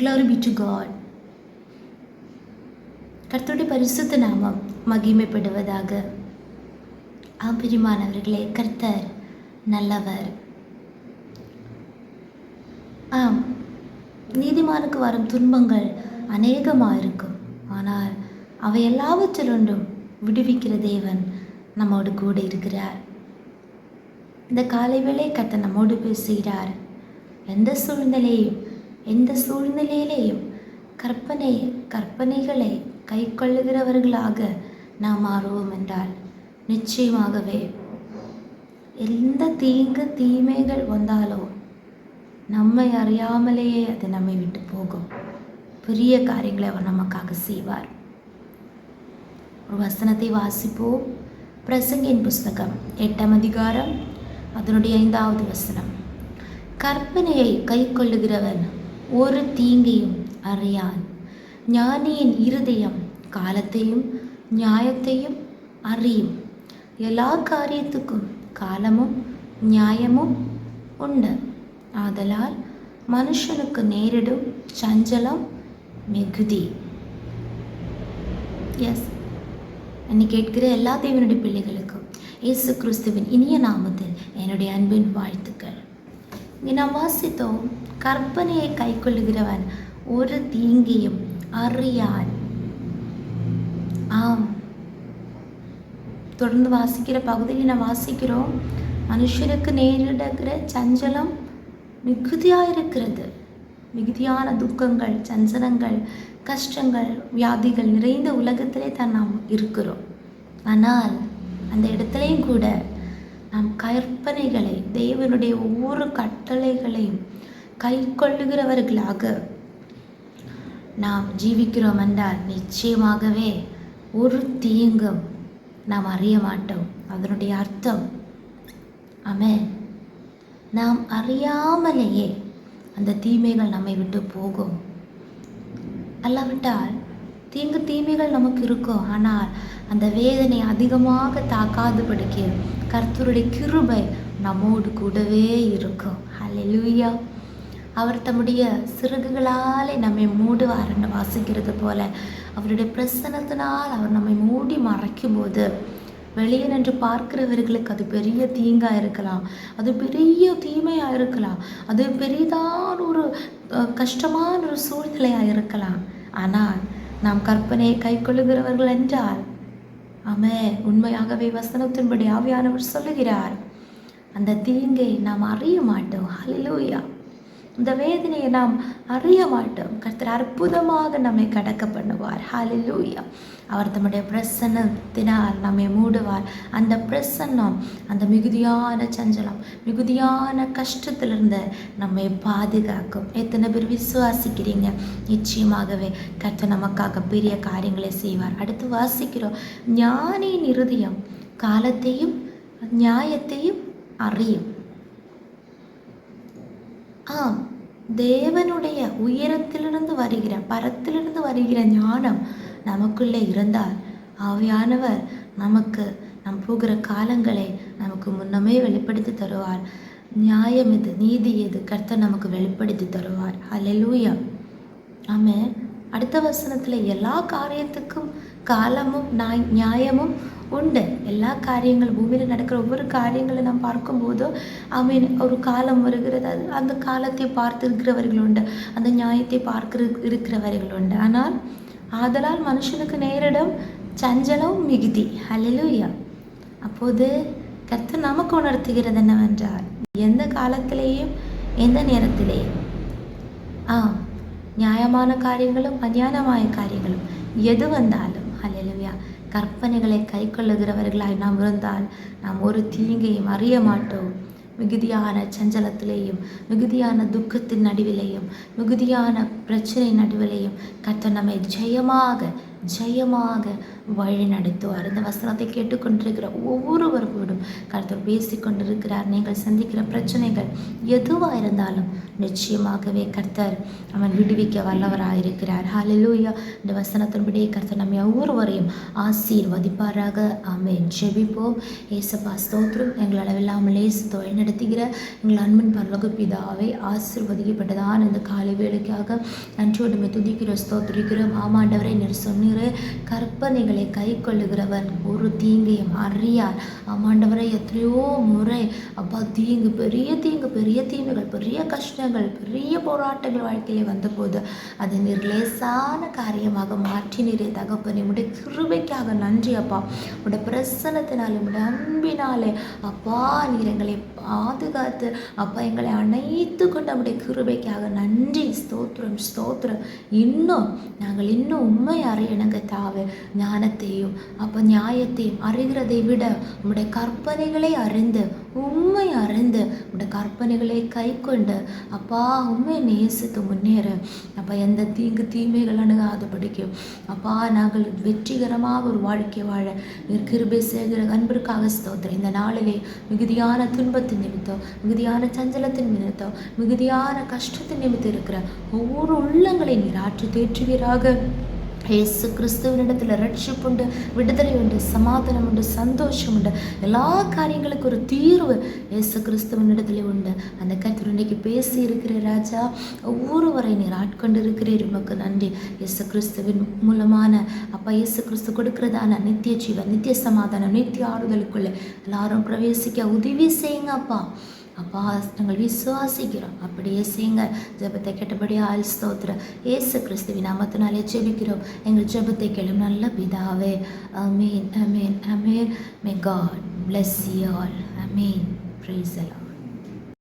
Glory B to God கர்த்தருடைய பரிசுத்த நாமம் மகிமைப்படுவதாக. ஆபிரிமானவர்களே கர்த்தர் நல்லவர். ஆம் நீதிமானுக்கு வரும் துன்பங்கள் அநேகமாக இருக்கும் ஆனால் அவை எல்லாவற்றிலொன்றும் விடுவிக்கிற தேவன் நம்மோடு கூட இருக்கிறார். இந்த காலை வேளை கர்த்தர் நம்மோடு பேசுகிறார். எந்த சூழ்நிலையும் எந்த சூழ்நிலையிலேயும் கற்பனை கற்பனைகளை கை கொள்ளுகிறவர்களாக நாம் மாறுவோம் என்றால் நிச்சயமாகவே எந்த தீங்கு தீமைகள் வந்தாலோ நம்மை அறியாமலேயே அது நம்மை விட்டு போகும். பெரிய காரியங்களை அவர் நமக்காக செய்வார். ஒரு வசனத்தை வாசிப்போம். பிரசங்கின் புஸ்தகம் எட்டாம் அதிகாரம் அதனுடைய ஐந்தாவது வசனம். கற்பனையை கை கொள்ளுகிறவன் ஒரு தீங்கையும் அறியான். ஞானியின் இருதயம் காலத்தையும் நியாயத்தையும் அறியும். எல்லா காரியத்துக்கும் காலமும் நியாயமும் உண்டு. ஆதலால் மனுஷனுக்கு நேரிடும் சஞ்சலம் மிகுதி. எஸ் என்னை கேட்கிற எல்லா தேவனுடைய பிள்ளைகளுக்கும் இயேசு கிறிஸ்துவின் இனிய நாமத்தில் என்னுடைய அன்பின் வாழ்த்துக்கள். நாம் வாசித்தோம் கற்பனையை கைக்கொள்ளுகிறவன் ஒரு தீங்கையும் அறியான் ஆம் தொடர்ந்து வாசிக்கிற பகுதியில் நாம் வாசிக்கிறோம் மனுஷனுக்கு நேரிடுகிற சஞ்சலம் மிகுதியாக இருக்கிறது மிகுதியான துக்கங்கள் சஞ்சலங்கள் கஷ்டங்கள் வியாதிகள் நிறைந்த உலகத்திலே தான் நாம் இருக்கிறோம் ஆனால் அந்த இடத்துலையும் கூட நாம் கற்பனைகளை தேவனுடைய ஒவ்வொரு கட்டளைகளையும் கை கொள்ளுகிறவர்களாக நாம் ஜீவிக்கிறோம் என்றால் நிச்சயமாகவே ஒரு தீங்கும் நாம் அறிய மாட்டோம். அதனுடைய அர்த்தம் ஆமே நாம் அறியாமலேயே அந்த தீமைகள் நம்மை விட்டு போகும். அல்லாவிட்டால் தீங்கு தீமைகள் நமக்கு இருக்கும். ஆனால் அந்த வேதனை அதிகமாக தாக்காதபடிக்கு கர்த்தருடைய கிருபை நம்மோடு கூடவே இருக்கும். ஹalleluya அவர் தம்முடைய சிறகுகளாலே நம்மை மூடுவார்னு வாசிக்கிறது போல அவருடைய பிரசனத்தினால் அவர் நம்மை மூடி மறைக்கும்போது வெளியே நின்று பார்க்கிறவர்களுக்கு அது பெரிய தீங்காக இருக்கலாம். அது பெரிய தீமையாக இருக்கலாம். அது பெரிதான ஒரு கஷ்டமான ஒரு சூழ்நிலையாக இருக்கலாம். ஆனால் நாம் கற்பனையை கைக்கொள்ளுகிறவர்கள் என்றால் ஆமே உண்மையாகவே வசனத்தின்படி ஆவியானவர் சொல்லுகிறார் அந்த தீங்கை நாம் அறிய மாட்டோம். ஹலிலூயா இந்த வேதனையை நாம் அறிய மாட்டோம். கர்த்தர் அற்புதமாக நம்மை கடக்க பண்ணுவார். ஹாலிலூயா அவர் தம்முடைய பிரசன்னத்தினால் நம்மை மூடுவார். அந்த பிரசன்னம் அந்த மிகுதியான சஞ்சலம் மிகுதியான கஷ்டத்திலிருந்து நம்மை பாதுகாக்கும். எத்தனை பேர் விசுவாசிக்கிறீங்க? நிச்சயமாகவே கர்த்தர் நமக்காக பெரிய காரியங்களை செய்வார். அடுத்து வாசிக்கிறோம். ஞானியின் இருதயம் காலத்தையும் நியாயத்தையும் அறியும். ஆம் தேவனுடைய உயரத்திலிருந்து வருகிற பரத்திலிருந்து வருகிற ஞானம் நமக்குள்ளே இருந்தால் ஆவியானவர் நமக்கு நம் போகிற காலங்களை நமக்கு முன்னமே வெளிப்படுத்தி தருவார். நியாயம் எது நீதி எது கர்த்தர் நமக்கு வெளிப்படுத்தி தருவார். ஹalleluya ஆமாம் அடுத்த வசனத்தில் எல்லா காரியத்துக்கும் காலமும் நியாயமும் உண்டு. எல்லா காரியங்களும் பூமியில் நடக்கிற ஒவ்வொரு காரியங்களை நாம் பார்க்கும்போதோ மீன் ஒரு காலம் வருகிறது. அது அந்த காலத்தை பார்த்து இருக்கிறவர்கள் உண்டு. அந்த நியாயத்தை பார்க்கிற இருக்கிறவர்கள் உண்டு. ஆனால் ஆதலால் மனுஷனுக்கு நேரிடம் சஞ்சலம் மிகுதி. ஹalleluya அப்போது கர்த்தர் நமக்கு உணர்த்துகிறது என்னவென்றால் எந்த காலத்திலேயும் எந்த நேரத்திலேயும். ஆ நியாயமான காரியங்களும் அநியாயமான காரியங்களும் எது வந்தாலும் ஹalleluya கற்பனைகளை கை கொள்ளுகிறவர்களாய் நாம் இருந்தால் நாம் ஒரு தீங்கையும் அறிய மாட்டோம் மிகுதியான சஞ்சலத்திலேயும் மிகுதியான துக்கத்தின் நடுவிலேயும் மிகுதியான பிரச்சனை நடுவிலேயும் கர்த்தர் நம்மை ஜெயமாக ஜெயமாக வழி நடத்துவார். இந்த வசனத்தை கேட்டுக்கொண்டிருக்கிற ஒவ்வொருவர்களோடும் கருத்தர் பேசிக்கொண்டிருக்கிறார். நீங்கள் சந்திக்கிற பிரச்சனைகள் எதுவாக இருந்தாலும் நிச்சயமாகவே கர்த்தர் அவன் விடுவிக்க வல்லவராக இருக்கிறார் ஹalleluya இந்த வசனத்தின்படியே கர்த்தர் நம்ம ஒவ்வொருவரையும் ஆசீர்வதிப்பாராக. ஆமென். ஜெபிப்போம். ஏசப்பா ஸ்தோத்ரம் எங்கள் அளவில்லாமல் ஏசு தொழில் நடத்துகிற எங்கள் அன்பின் பரலோக பிதாவை ஆசீர்வதிக்கப்பட்டதான் இந்த காலை வேலைக்காக நன்றியோடுமை துதிக்கிற ஸ்தோத்திரிக்கிறோம். ஆமாண்டவரை நீர் சொன்னீர் கற்பனைகள் கை கொள்ளுகிறவன் ஒரு தீங்கையும் அறியார். ஆமாண்டவரை எத்தனையோ முறை அப்பா தீங்கு பெரிய தீங்கு பெரிய தீமைகள் பெரிய கஷ்டங்கள் பெரிய போராட்டங்கள் வாழ்க்கையிலே வந்தபோது அதை நீர் லேசான காரியமாக மாற்றினீரே தகப்பனே. உடைய கிருபைக்காக நன்றி அப்பா. உடைய பிரசனத்தினாலே உடைய அன்பினாலே அப்பா நீர் எங்களை பாதுகாத்து அப்பா எங்களை அனைத்து கொண்டு நம்முடைய கிருபைக்காக நன்றி. ஸ்தோத்திரம் ஸ்தோத்திரம். இன்னும் நாங்கள் இன்னும் உண்மை அறியணுங்க தாவே. ஞானத்தையும் அப்போ நியாயத்தையும் அறிகிறதை விட உம்முடைய கற்பனைகளை அறிந்து உண்மை அறிந்து உம்முடைய கற்பனைகளை கை கொண்டு அப்பா உண்மை நேசித்து முன்னேற. அப்பா எந்த தீங்கு தீமைகள் அணுகாது படிக்கும் அப்பா நாங்கள் வெற்றிகரமாக ஒரு வாழ்க்கை வாழ நீர் கிருபை செய்கிற அன்பிற்காக ஸ்தோத்திரம். இந்த நாளிலே மிகுதியான துன்பத்தின் நிமித்தம் மிகுதியான சஞ்சலத்தின் நிமித்தம் மிகுதியான கஷ்டத்தின் நிமித்தம் இருக்கிற ஒவ்வொரு உள்ளங்களை நீர் ஆற்றி தேற்றுவீராக. இயேசு கிறிஸ்துவனிடத்தில் ரட்சிப்பு உண்டு விடுதலை உண்டு சமாதானம் உண்டு சந்தோஷம் உண்டு எல்லா காரியங்களுக்கும் ஒரு தீர்வு இயேசு கிறிஸ்துவனிடத்துல உண்டு. அந்த கருத்து இன்னைக்கு பேசி இருக்கிற ராஜா ஒவ்வொருவரை நீர் ஆட்கொண்டு இருக்கிறீர் உமக்கு நன்றி. இயேசு கிறிஸ்துவின் மூலமான அப்பா இயேசு கிறிஸ்து கொடுக்கிறதான நித்திய ஜீவன் நித்திய சமாதானம் நித்திய ஆறுதலுக்குள்ளே எல்லாரும் பிரவேசிக்க உதவி செய்யுங்க அப்பா. அப்பா நாங்கள் விசுவாசிக்கிறோம். அப்படியே செய்யுங்க. ஜெபத்தை கேட்டபடி ஆள் ஸ்தோத்திர ஏசு கிறிஸ்துவின் நாமத்தினாலே ஜெபிக்கிறோம். எங்கள் ஜெபத்தை கேளும் நல்ல பிதாவே. அமீன் அமீன் Ameen may God bless you all Ameen praise எல்லாம்